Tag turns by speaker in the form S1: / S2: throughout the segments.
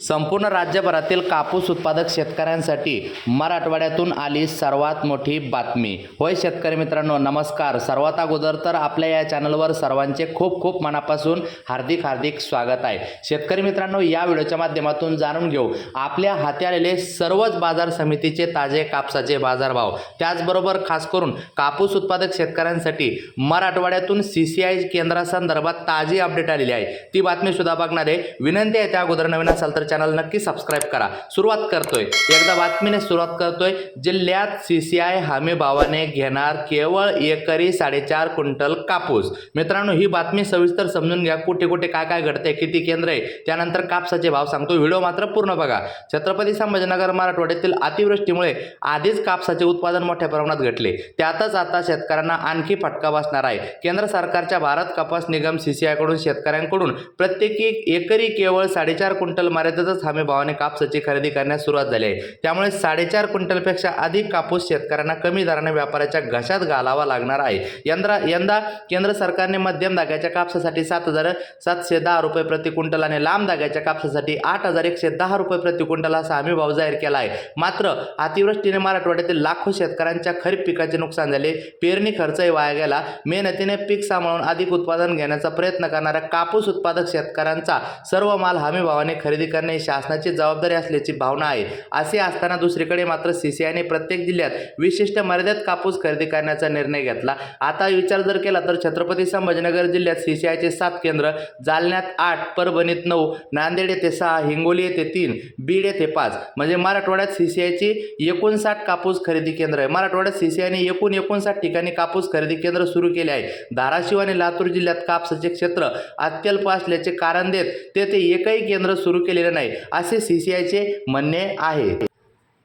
S1: संपूर्ण राज्यभरातील कापूस उत्पादक शेतकऱ्यांसाठी मराठवाड्यातून आली सर्वात मोठी बातमी. होय शेतकरी मित्रांनो नमस्कार. सर्वात अगोदर तर आपल्या या चॅनलवर सर्वांचे खूप खूप मनापासून हार्दिक हार्दिक स्वागत आहे. शेतकरी मित्रांनो या व्हिडिओच्या माध्यमातून जाणून घेऊ. आपल्या हाती आलेले सर्वच बाजार समितीचे ताजे कापसाचे बाजारभाव. त्याचबरोबर खास करून कापूस उत्पादक शेतकऱ्यांसाठी मराठवाड्यातून सी सी आय केंद्रासंदर्भात ताजी अपडेट आलेली आहे. ती बातमीसुद्धा बघणारे बघणार आहे विनंती आहे त्या अगोदर नवीन असाल तर चॅनल नक्की सबस्क्राईब करा. सुरुवात करतोय. एकदा बातमीने सुरुवात करतोय. जिल्ह्यात सी सी आय हमी भावाने घेणार केवळ एकरी साडेचार क्विंटल कापूस. मित्रांनो ही बातमी सविस्तर समजून घ्या. कुठे कुठे काय काय घडते किती केंद्र आहे त्यानंतर कापसाचे भाव सांगतो. व्हिडिओ मात्र पूर्ण बघा. छत्रपती संभाजीनगर मराठवाड्यातील अतिवृष्टीमुळे आधीच कापसाचे उत्पादन मोठ्या प्रमाणात घटले. त्यातच आता शेतकऱ्यांना आणखी फटका बसणार आहे. केंद्र सरकारच्या भारत कपास निगम सीसीआयकडून शेतकऱ्यांकडून प्रत्येकी एकरी केवळ साडेचार क्विंटल मर्यादेतच हमी भावाने कापसाची खरेदी करण्यास सुरुवात झाली आहे. त्यामुळे साडेचार क्विंटलपेक्षा अधिक कापूस शेतकऱ्यांना कमी दराने व्यापाऱ्याच्या घशात घालावा लागणार आहे. यंदा यंदा केंद्र सरकारने मध्यम धाग्याच्या कापसासाठी सात हजार सातशे दहा रुपये प्रति क्विंटल आणि लांब धाग्याच्या कापसासाठी आठ हजार एकशे दहा रुपये प्रति क्विंटल असा हमी भाव जाहीर केला आहे. मात्र अतिवृष्टीने मराठवाड्यातील लाखो शेतकऱ्यांच्या खरीप पिकाचे नुकसान झाले. पेरणी खर्चही वाया गेला. मेहनतीने पीक सांभाळून अधिक उत्पादन घेण्याचा प्रयत्न करणाऱ्या कापूस उत्पादक शेतकऱ्यांचा सर्व माल हमी भावाने खरेदी करणे करणे शासनाची जबाबदारी असल्याची भावना आहे. असे असताना दुसरीकडे मात्र सीसीआयने प्रत्येक जिल्ह्यात विशिष्ट मर्यादित कापूस खरेदी करण्याचा निर्णय घेतला. आता विचार जर केला तर छत्रपती संभाजीनगर जिल्ह्यात सीसीआयचे सात केंद्र जालन्यात आठ परभणीत नऊ नांदेड येथे सहा हिंगोली येथे तीन बीड येथे पाच. म्हणजे मराठवाड्यात सीसीआयची एकोणसाठ कापूस खरेदी केंद्र आहे. मराठवाड्यात सीसीआयने एकूण एकोणसाठ ठिकाणी कापूस खरेदी केंद्र सुरू केले आहे. धाराशिव आणि लातूर जिल्ह्यात कापसाचे क्षेत्र अत्यल्प असल्याचे कारण देत तेथे एकही केंद्र सुरू केलेले नाही. असे सी सी आयचे म्हणणे आहे.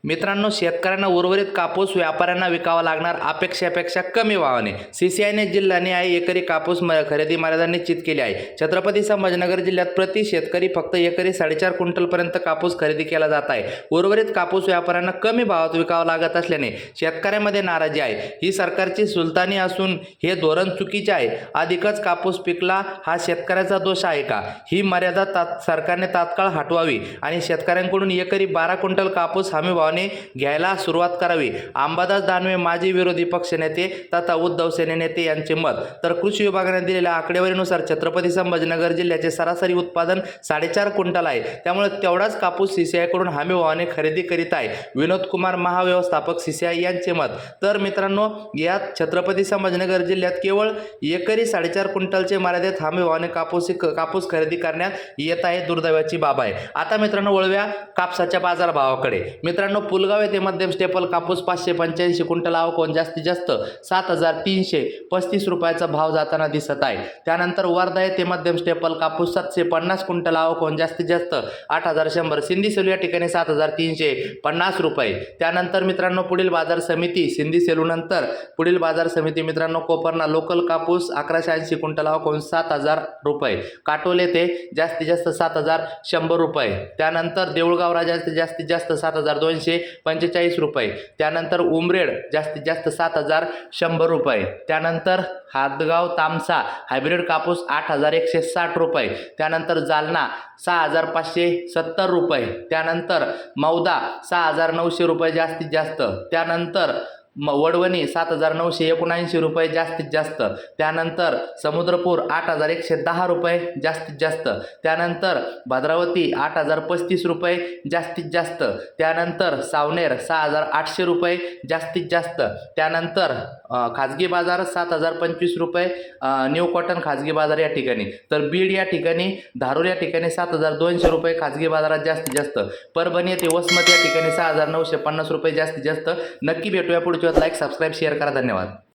S1: मित्रांनो शेतकऱ्यांना उर्वरित कापूस व्यापाऱ्यांना विकावा लागणार अपेक्षेपेक्षा कमी भावाने सी सी आयने जिल्ह्याने आहे एकरी कापूस खरेदी मर्यादा निश्चित केली आहे. छत्रपती संभाजीनगर जिल्ह्यात प्रति शेतकरी फक्त एकरी साडेचार क्विंटलपर्यंत कापूस खरेदी केला जात आहे. उर्वरित कापूस व्यापाऱ्यांना कमी भावात विकावा लागत असल्याने शेतकऱ्यांमध्ये नाराजी आहे. ही सरकारची सुलतानी असून हे धोरण चुकीचे आहे. अधिकच कापूस पिकला हा शेतकऱ्याचा दोष आहे का? ही मर्यादा तात सरकारने तात्काळ हटवावी आणि शेतकऱ्यांकडून एकरी बारा क्विंटल कापूस हमी भावाने घ्यायला सुरुवात करावी. अंबादास दानवे माजी विरोधी पक्षनेते तथा उद्धव सेने नेते यांचे मत. तर कृषी विभागाने दिलेल्या आकडेवारीनुसार छत्रपती संभाजीनगर जिल्ह्याचे सरासरी उत्पादन साडेचार क्विंटल आहे. त्यामुळे तेवढाच कापूस सीसीआयकडून हमी भावाने खरेदी करीत आहे. विनोद कुमार महाव्यवस्थापक सीसीआय यांचे मत. तर मित्रांनो यात छत्रपती संभाजीनगर जिल्ह्यात केवळ एकरी साडेचार क्विंटलचे मर्यादेत हमी भावाने कापूस कापूस खरेदी करण्यात येत आहे दुर्दैवाची बाब आहे. आता मित्रांनो वळव्या कापसाच्या बाजारभावाकडे. मित्रांनो पुलगाव येथे मध्यम स्टेपल कापूस पाचशे पंच्याऐंशी क्विंटल आवकोन जास्तीत जास्त सात हजार तीनशे पस्तीस रुपयाचा भाव जाताना दिसत आहे. त्यानंतर वर्धा येथे मध्यम स्टेपल कापूस सातशे पन्नास क्विंटल आवकोन जास्तीत जास्त आठ हजार शंभर सिंधी सेलू या ठिकाणी सात हजार तीनशे पन्नास रुपये. त्यानंतर मित्रांनो पुढील बाजार समिती सिंधी सेलूनंतर पुढील बाजार समिती मित्रांनो कोपरना लोकल कापूस अकराशे ऐंशी क्विंटल आवकोन सात हजार रुपये. काटोल येथे जास्तीत जास्त सात हजार शंभर रुपये. त्यानंतर देऊळगाव राजा जास्तीत जास्त सात हजार दोनशे पंचेचाळीस रुपये. त्यानंतर उमरेड जास्तीत जास्त सात हजार शंभर रुपये. त्यानंतर हातगाव तामसा हायब्रिड कापूस आठ हजार एकशे साठ रुपये. त्यानंतर जालना सहा हजार पाचशे सत्तर रुपये. त्यानंतर मौदा सहा हजार नऊशे रुपये जास्तीत जास्त. त्यानंतर म वडवणी सात हजार नऊशे एकोणऐंशी रुपये जास्तीत जास्त. त्यानंतर समुद्रपूर आठ हजार एकशे दहा रुपये जास्तीत जास्त. त्यानंतर भद्रावती आठ हजार पस्तीस रुपये जास्तीत जास्त. त्यानंतर सावनेर सहा हजार आठशे रुपये जास्तीत जास्त. त्यानंतर खाजगी बाजार सात हजार पंचवीस रुपये न्यू कॉटन खाजगी बाजार या ठिकाणी. तर बीड या ठिकाणी धारूर या ठिकाणी सात हजार दोनशे रुपये खाजगी बाजारात जास्तीत जास्त. परभणी येथे वसमत या ठिकाणी सहा हजार नऊशे पन्नास रुपये जास्तीत जास्त. नक्की भेटूया पुढच्या लाईक सबस्क्राईब शेअर करा. धन्यवाद.